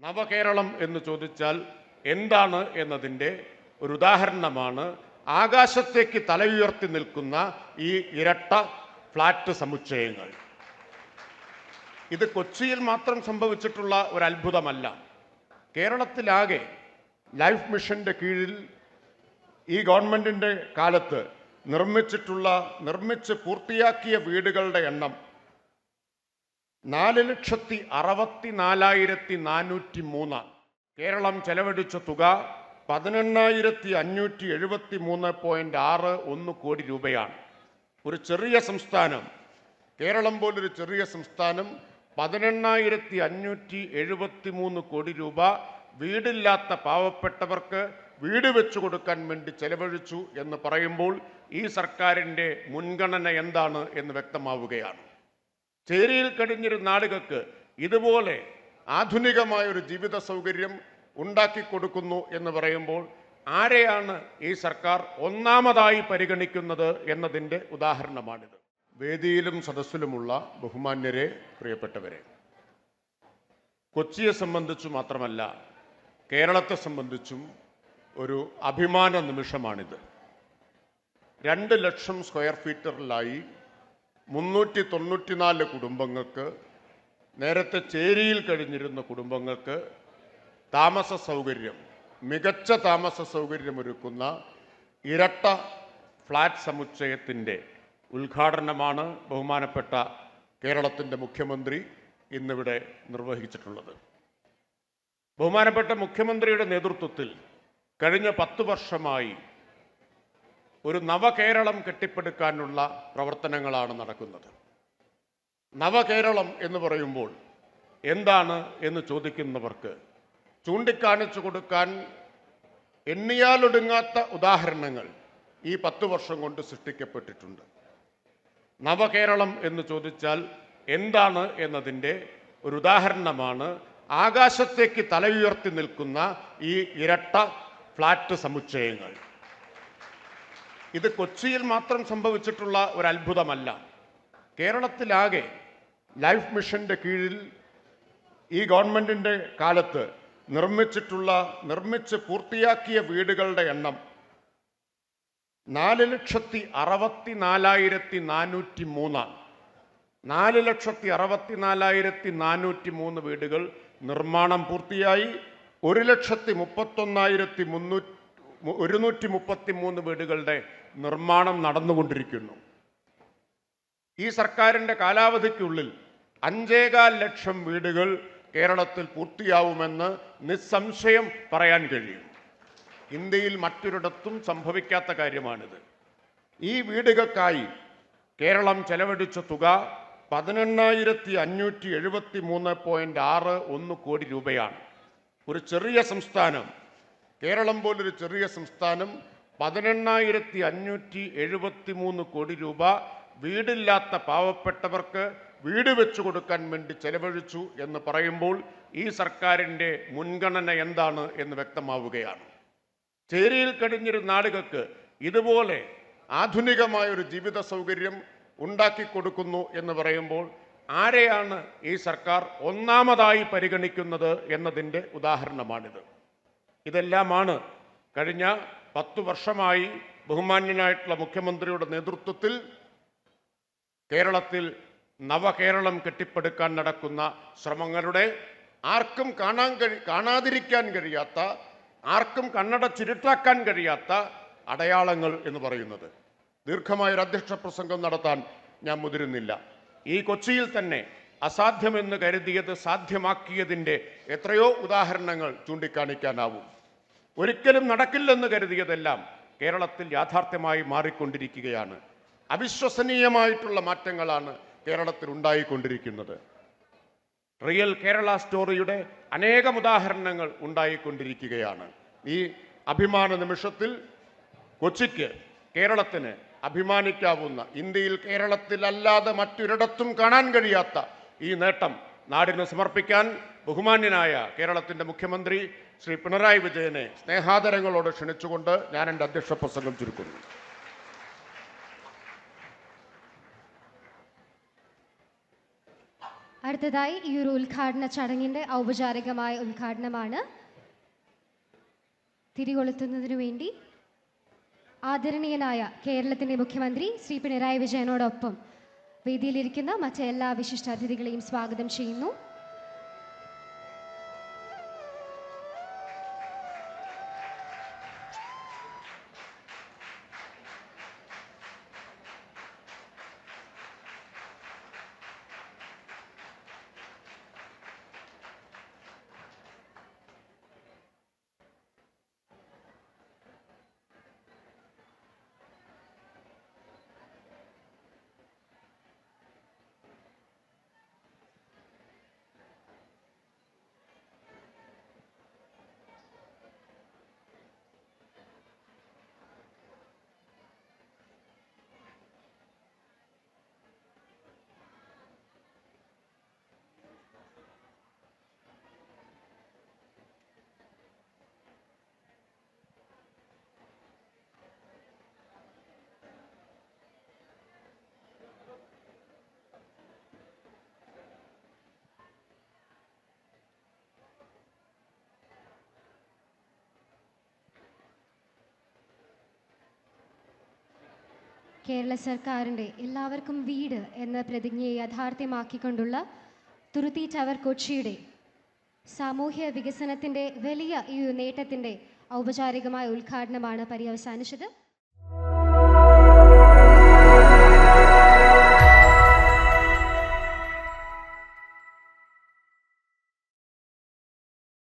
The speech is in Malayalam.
നവകേരളം എന്ന് ചോദിച്ചാൽ എന്താണ് എന്നതിന്റെ ഒരു ഉദാഹരണമാണ് ആകാശത്തേക്ക് തലയുയർത്തി നിൽക്കുന്ന ഈ ഇരട്ട ഫ്ലാറ്റ് സമുച്ചയങ്ങൾ. ഇത് കൊച്ചിയിൽ മാത്രം സംഭവിച്ചിട്ടുള്ള ഒരു അത്ഭുതമല്ല. കേരളത്തിലാകെ ലൈഫ് മിഷന്റെ കീഴിൽ ഈ ഗവൺമെന്റിന്റെ കാലത്ത് നിർമ്മിച്ചിട്ടുള്ള നിർമ്മിച്ച് പൂർത്തിയാക്കിയ വീടുകളുടെ എണ്ണം നാല് ലക്ഷത്തി അറുപത്തി നാലായിരത്തി നാനൂറ്റി മൂന്ന് കേരളം ചെലവഴിച്ച തുക പതിനെണ്ണായിരത്തി അഞ്ഞൂറ്റി എഴുപത്തി മൂന്ന് പോയിന്റ് ആറ് ഒന്ന് കോടി രൂപയാണ്. ഒരു ചെറിയ സംസ്ഥാനം കേരളം പോലൊരു ചെറിയ സംസ്ഥാനം പതിനെണ്ണായിരത്തി അഞ്ഞൂറ്റി എഴുപത്തി മൂന്ന് കോടി രൂപ വീടില്ലാത്ത പാവപ്പെട്ടവർക്ക് വീട് വെച്ചു കൊടുക്കാൻ വേണ്ടി ചെലവഴിച്ചു എന്ന് പറയുമ്പോൾ ഈ സർക്കാരിന്റെ മുൻഗണന എന്താണ് എന്ന് വ്യക്തമാവുകയാണ്. ചേരിയിൽ കഴിഞ്ഞിരുന്ന ആളുകൾക്ക് ഇതുപോലെ ആധുനികമായ ഒരു ജീവിത സൗകര്യം ഉണ്ടാക്കി കൊടുക്കുന്നു എന്ന് പറയുമ്പോൾ ആരെയാണ് ഈ സർക്കാർ ഒന്നാമതായി പരിഗണിക്കുന്നത് എന്നതിന്റെ ഉദാഹരണമാണിത്. വേദിയിലും സദസ്സിലുമുള്ള ബഹുമാന്യരെ പ്രിയപ്പെട്ടവരെ കൊച്ചിയെ സംബന്ധിച്ചു മാത്രമല്ല കേരളത്തെ സംബന്ധിച്ചും ഒരു അഭിമാന നിമിഷമാണിത്. രണ്ട് ലക്ഷം സ്ക്വയർ ഫീറ്ററിലായി മുന്നൂറ്റി തൊണ്ണൂറ്റിനാല് കുടുംബങ്ങൾക്ക് നേരത്തെ ചേരിയിൽ കഴിഞ്ഞിരുന്ന കുടുംബങ്ങൾക്ക് താമസ സൗകര്യം മികച്ച താമസ സൗകര്യമൊരുക്കുന്ന ഇരട്ട ഫ്ലാറ്റ് സമുച്ചയത്തിന്റെ ഉദ്ഘാടനമാണ് ബഹുമാനപ്പെട്ട കേരളത്തിന്റെ മുഖ്യമന്ത്രി ഇന്നിവിടെ നിർവഹിച്ചിട്ടുള്ളത്. ബഹുമാനപ്പെട്ട മുഖ്യമന്ത്രിയുടെ നേതൃത്വത്തിൽ കഴിഞ്ഞ പത്ത് വർഷമായി ഒരു നവകേരളം കെട്ടിപ്പടുക്കാനുള്ള പ്രവർത്തനങ്ങളാണ് നടക്കുന്നത്. നവകേരളം എന്ന് പറയുമ്പോൾ എന്താണ് എന്ന് ചോദിക്കുന്നവർക്ക് ചൂണ്ടിക്കാണിച്ചു കൊടുക്കാൻ എണ്ണിയാലൊടുങ്ങാത്ത ഉദാഹരണങ്ങൾ ഈ പത്തു വർഷം കൊണ്ട് സൃഷ്ടിക്കപ്പെട്ടിട്ടുണ്ട്. നവകേരളം എന്ന് ചോദിച്ചാൽ എന്താണ് എന്നതിന്റെ ഒരു ഉദാഹരണമാണ് ആകാശത്തേക്ക് തലയുയർത്തി നിൽക്കുന്ന ഈ ഇരട്ട ഫ്ലാറ്റ് സമുച്ചയങ്ങൾ. ഇത് കൊച്ചിയിൽ മാത്രം സംഭവിച്ചിട്ടുള്ള ഒരു അത്ഭുതമല്ല കേരളത്തിലാകെ ലൈഫ് മിഷന്റെ കീഴിൽ ഈ ഗവൺമെന്റിന്റെ കാലത്ത് നിർമ്മിച്ചിട്ടുള്ള നിർമ്മിച്ച് പൂർത്തിയാക്കിയ വീടുകളുടെ എണ്ണം നാല് ലക്ഷത്തി അറുപത്തി നാലായിരത്തി നാനൂറ്റി മൂന്നാണ് നാല് ലക്ഷത്തി അറുപത്തി നാലായിരത്തി നാനൂറ്റി മൂന്ന് വീടുകൾ നിർമ്മാണം പൂർത്തിയായി. ഒരു ലക്ഷത്തി മുപ്പത്തൊന്നായിരത്തി മുന്നൂറ്റി ഒരുന്നൂറ്റി മുപ്പത്തി മൂന്ന് വീടുകളുടെ നിർമ്മാണം നടന്നുകൊണ്ടിരിക്കുന്നു. ഈ സർക്കാരിന്റെ കാലാവധിക്കുള്ളിൽ അഞ്ചേകാൽ ലക്ഷം വീടുകൾ കേരളത്തിൽ പൂർത്തിയാവുമെന്ന് നിസ്സംശയം പറയാൻ കഴിയും. ഇന്ത്യയിൽ മറ്റൊരിടത്തും സംഭവിക്കാത്ത കാര്യമാണിത്. ഈ വീടുകൾക്കായി കേരളം ചെലവഴിച്ച തുക പതിനെണ്ണായിരത്തി അഞ്ഞൂറ്റി എഴുപത്തി മൂന്ന് പോയിന്റ് ആറ് ഒന്ന് കോടി രൂപയാണ്. ഒരു ചെറിയ സംസ്ഥാനം കേരളം പോലൊരു ചെറിയ സംസ്ഥാനം പതിനെണ്ണായിരത്തി അഞ്ഞൂറ്റി എഴുപത്തി മൂന്ന് കോടി രൂപ വീടില്ലാത്ത പാവപ്പെട്ടവർക്ക് വീട് വെച്ചു കൊടുക്കാൻ വേണ്ടി ചെലവഴിച്ചു എന്ന് പറയുമ്പോൾ ഈ സർക്കാരിന്റെ മുൻഗണന എന്താണ് എന്ന് വ്യക്തമാവുകയാണ്. ചേരിയിൽ കഴിഞ്ഞിരുന്ന ആളുകൾക്ക് ഇതുപോലെ ആധുനികമായ ഒരു ജീവിത സൗകര്യം ഉണ്ടാക്കി കൊടുക്കുന്നു എന്ന് പറയുമ്പോൾ ആരെയാണ് ഈ സർക്കാർ ഒന്നാമതായി പരിഗണിക്കുന്നത് എന്നതിന്റെ ഉദാഹരണമാണിത്. ഇതെല്ലാമാണ് കഴിഞ്ഞ പത്തു വർഷമായി ബഹുമാന്യനായിട്ടുള്ള മുഖ്യമന്ത്രിയുടെ നേതൃത്വത്തിൽ കേരളത്തിൽ നവകേരളം കെട്ടിപ്പടുക്കാൻ നടക്കുന്ന ശ്രമങ്ങളുടെ ആർക്കും കാണാൻ കഴി കാണാതിരിക്കാൻ കഴിയാത്ത ആർക്കും കണ്ണട ചിരുട്ടാക്കാൻ കഴിയാത്ത അടയാളങ്ങൾ എന്ന് പറയുന്നത്. ദീർഘമായ ഒരു അധ്യക്ഷ പ്രസംഗം നടത്താൻ ഞാൻ മുതിരുന്നില്ല. ഈ കൊച്ചിയിൽ തന്നെ അസാധ്യമെന്ന് കരുതിയത് സാധ്യമാക്കിയതിന്റെ എത്രയോ ഉദാഹരണങ്ങൾ ചൂണ്ടിക്കാണിക്കാനാവും. ഒരിക്കലും നടക്കില്ലെന്ന് കരുതിയതെല്ലാം കേരളത്തിൽ യാഥാർത്ഥ്യമായി മാറിക്കൊണ്ടിരിക്കുകയാണ്. അവിശ്വസനീയമായിട്ടുള്ള മാറ്റങ്ങളാണ് കേരളത്തിൽ ഉണ്ടായിക്കൊണ്ടിരിക്കുന്നത്. റിയൽ കേരള സ്റ്റോറിയുടെ അനേകം ഉദാഹരണങ്ങൾ ഉണ്ടായിക്കൊണ്ടിരിക്കുകയാണ്. ഈ അഭിമാന നിമിഷത്തിൽ കൊച്ചിക്ക് കേരളത്തിന് അഭിമാനിക്കാവുന്ന ഇന്ത്യയിൽ കേരളത്തിലല്ലാതെ മറ്റൊരിടത്തും കാണാൻ കഴിയാത്ത ഈ നേട്ടം നാടിന് സമർപ്പിക്കാൻ ബഹുമാന്യനായ കേരളത്തിന്റെ മുഖ്യമന്ത്രി ശ്രീ പിണറായി വിജയനെ സ്നേഹാദരങ്ങളോട് ക്ഷണിച്ചുകൊണ്ട് ഞാൻ എന്റെ അധ്യക്ഷ പ്രസംഗം ചുരുക്കുന്നു. അടുത്തതായി ഈ ഒരു ഉദ്ഘാടന ചടങ്ങിന്റെ ഔപചാരികമായ ഉദ്ഘാടനമാണ്. തിരികൊളുത്തുന്നതിനു വേണ്ടി ആദരണീയനായ കേരളത്തിന്റെ മുഖ്യമന്ത്രി ശ്രീ പിണറായി വിജയനോടൊപ്പം വേദിയിലിരിക്കുന്ന മറ്റെല്ലാ വിശിഷ്ടാതിഥികളെയും സ്വാഗതം ചെയ്യുന്നു. കേരള സർക്കാരിന്റെ എല്ലാവർക്കും വീട് എന്ന പ്രതിജ്ഞയെ യാഥാർത്ഥ്യമാക്കിക്കൊണ്ടുള്ള തുരുത്തി ടവർ കൊച്ചിയുടെ സാമൂഹ്യ വികസനത്തിന്റെ വലിയ ഈ നേട്ടത്തിന്റെ ഔപചാരികമായ ഉദ്ഘാടനമാണ് പര്യവസാനിച്ചത്.